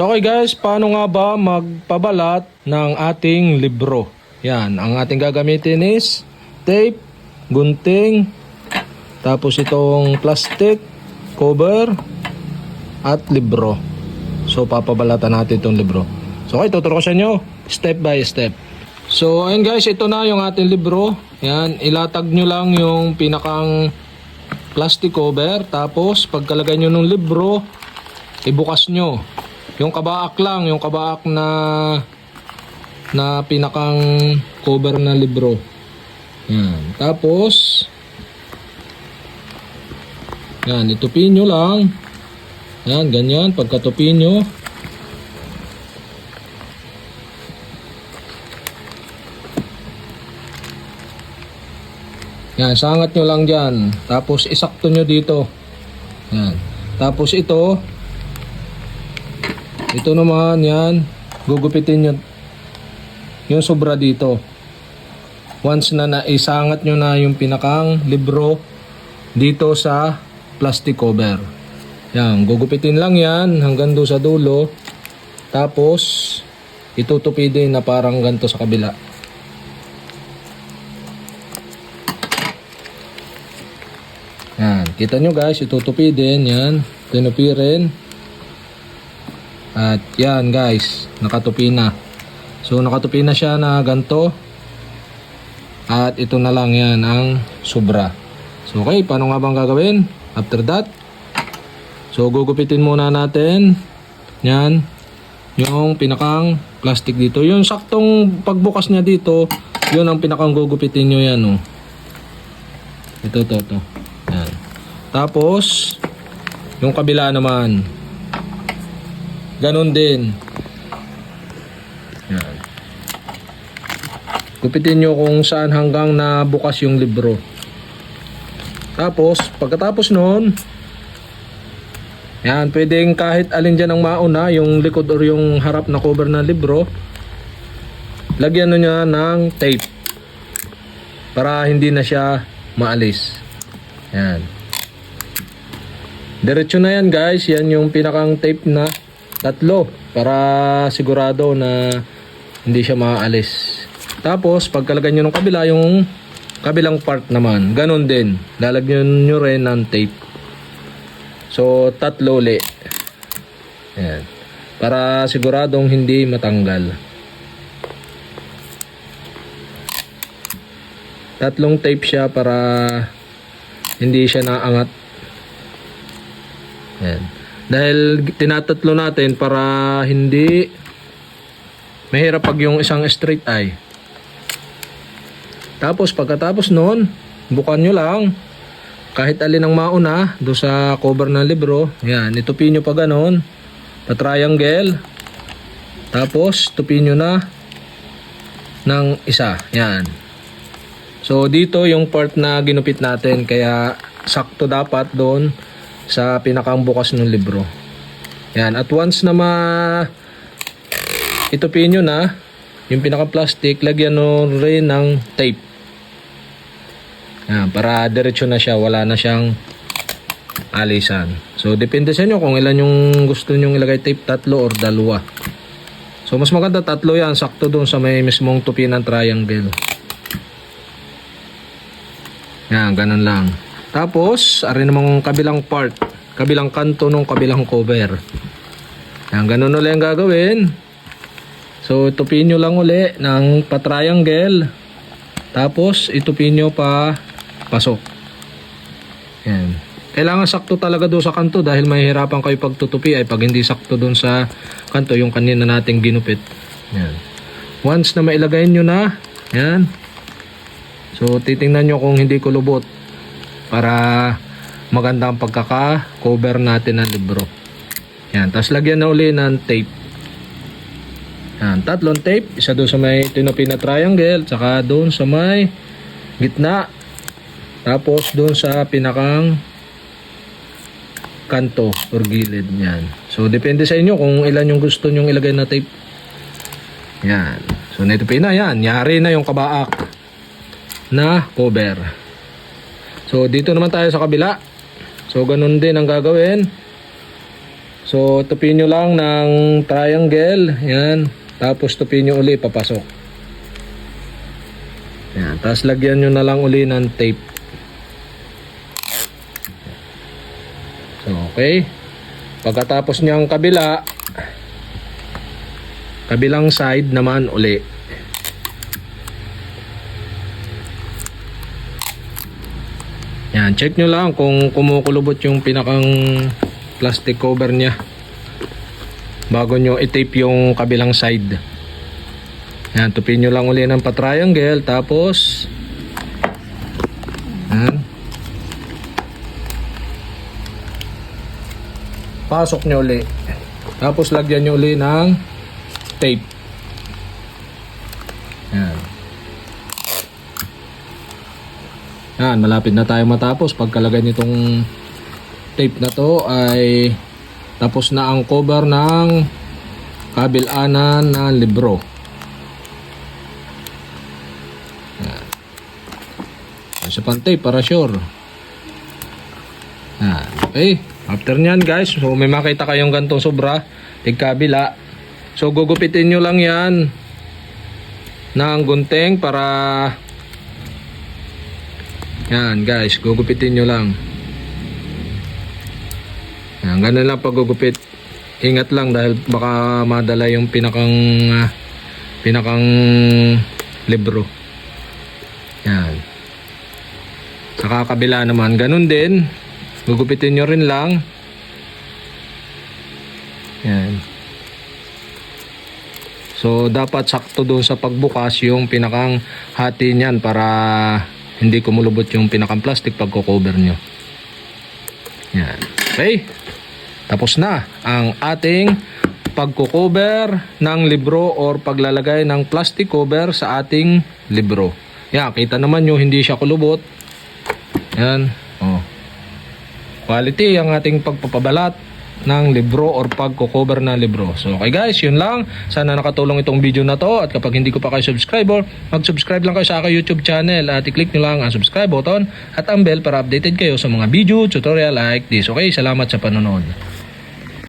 So okay guys, paano nga ba magpabalat ng ating libro? Yan, ang ating gagamitin is tape, gunting, tapos itong plastic, cover, at libro. So papabalatan natin itong libro. So okay, tuturo ko sa inyo step by step. So ayun guys, ito na yung ating libro. Yan, ilatag nyo lang yung pinakang plastic cover. Tapos pagkalagay nyo ng libro, ibukas nyo. Yung kabaak lang, yung kabaak na na pinakang cover na libro. Yan. Tapos yan, itupin nyo lang. Yan, ganyan. Pagkatupin nyo, Yan, sangat nyo lang dyan. Tapos isakto nyo dito. Yan. Tapos ito, ito naman, yan, gugupitin nyo yung sobra dito. Once na naisangat nyo na yung pinakang libro dito sa plastic cover. Yan, gugupitin lang yan hanggang doon sa dulo. Tapos, itutupi din na parang ganito sa kabila. Yan, kita nyo guys, itutupi din, yan, tinupi rin. At yan guys, nakatupi na. So nakatupi na siya na ganto. At ito na lang yan ang sobra. So okay, paano nga bang gagawin? After that, so gugupitin muna natin. Yan, yung pinakang plastic dito. Yung saktong pagbukas niya dito, yun ang pinakang gugupitin nyo yan. Oh. Ito, to, to. Yan. Tapos, yung kabila naman. Ganon din. Yan. Gupitin nyo kung saan hanggang na bukas yung libro. Tapos, pagkatapos nun, yan, pwedeng kahit alin dyan ang mauna, yung likod or yung harap na cover ng libro, lagyan nyo niya ng tape para hindi na siya maalis. Yan. Diretso na yan guys. Yan yung pinakang tape na tatlo para sigurado na hindi siya maaalis. Tapos pagkalagay nyo ng kabila yung kabilang part naman. Ganon din. Lalagyan nyo rin ng tape. So tatlo uli. Yan. Para siguradong hindi matanggal. Tatlong tape siya para hindi siya naangat. Yan. Dahil tinatatlo natin para hindi mahirap pag yung isang straight eye. Tapos pagkatapos noon, bukan nyo lang kahit alin ang mauna do sa cover ng libro. Yan, itupin nyo pa ganon. Pa triangle. Tapos tupin nyo na ng isa. Yan. So dito yung part na ginupit natin kaya sakto dapat doon sa pinakang bukas ng libro. Yan, at once na ma itupin nyo na yung pinaka plastic, lagyan nyo rin ng tape. Yan, para diretso na siya, wala na siyang alisan. So depende sa inyo kung ilan yung gusto nyo ilagay tape, tatlo or dalawa. So mas maganda tatlo yan, sakto doon sa may mismong tupi ng triangle. Yan, ganun lang. Tapos, ari namang kabilang part, kabilang kanto ng kabilang cover. Yan, ganun ulit ang gagawin. So, itupin nyo lang uli ng pa-triangle. Tapos, itupin nyo pa pasok. Yan. Kailangan sakto talaga doon sa kanto dahil mahihirapan kayo pagtutupi ay pag hindi sakto doon sa kanto yung kanina nating ginupit. Yan. Once na mailagay nyo na, yan, So titingnan nyo kung hindi kulubot para maganda ang pagkaka-cover natin ng libro. Yan, tapos lagyan na uli ng tape. Yan, tatlong tape, isa doon sa may tinupi na triangle, tsaka doon sa may gitna. Tapos doon sa pinakang kanto or gilid niyan. So depende sa inyo kung ilan yung gusto nyong ilagay na tape. Yan. So naitupi na yan. Yari na yung kabaak na cover. So dito naman tayo sa kabila. So ganun din ang gagawin. So, tupin nyo lang ng triangle. Yan. Tapos tupin nyo uli, papasok. Yan. Tapos lagyan nyo na lang uli ng tape. So, okay. Pagkatapos niyang kabila, kabilang side naman uli. Yan, check nyo lang kung kumukulubot yung pinakang plastic cover niya. Bago nyo i-tape yung kabilang side. Yan, tupin nyo lang uli ng pa-triangle. Tapos, yan. Pasok nyo uli. Tapos, lagyan nyo uli ng tape. Yan, malapit na tayo matapos. Pagkalagay nitong tape na to ay tapos na ang cover ng kabilanan ng libro. Yan. Isa pang tape para sure. Yan. Okay. After nyan guys, so may makita kayong gantong sobra, tigkabila. So gugupitin nyo lang yan ng gunting para yan guys, gugupitin nyo lang. Yan, ganun lang paggugupit. Ingat lang dahil baka madala yung pinakang ah, pinakang libro. Yan. Sa kakabila naman, ganun din. Gugupitin nyo rin lang. Yan. So, dapat sakto doon sa pagbukas yung pinakang hati niyan para hindi kumulubot yung pinakang plastic pagko-cover nyo. Yan. Okay. Tapos na ang ating pagko-cover ng libro or paglalagay ng plastic cover sa ating libro. Yan, kita naman nyo, hindi siya kulubot. Yan. Oh. Quality ang ating pagpapabalat ng libro or pagko-cover ng libro. So, okay guys, yun lang. Sana nakatulong itong video na to. At kapag hindi ko pa kayo subscriber, mag-subscribe lang kayo sa aking YouTube channel. At i-click nyo lang ang subscribe button at ang bell para updated kayo sa mga video, tutorial like this. Okay, salamat sa panonood.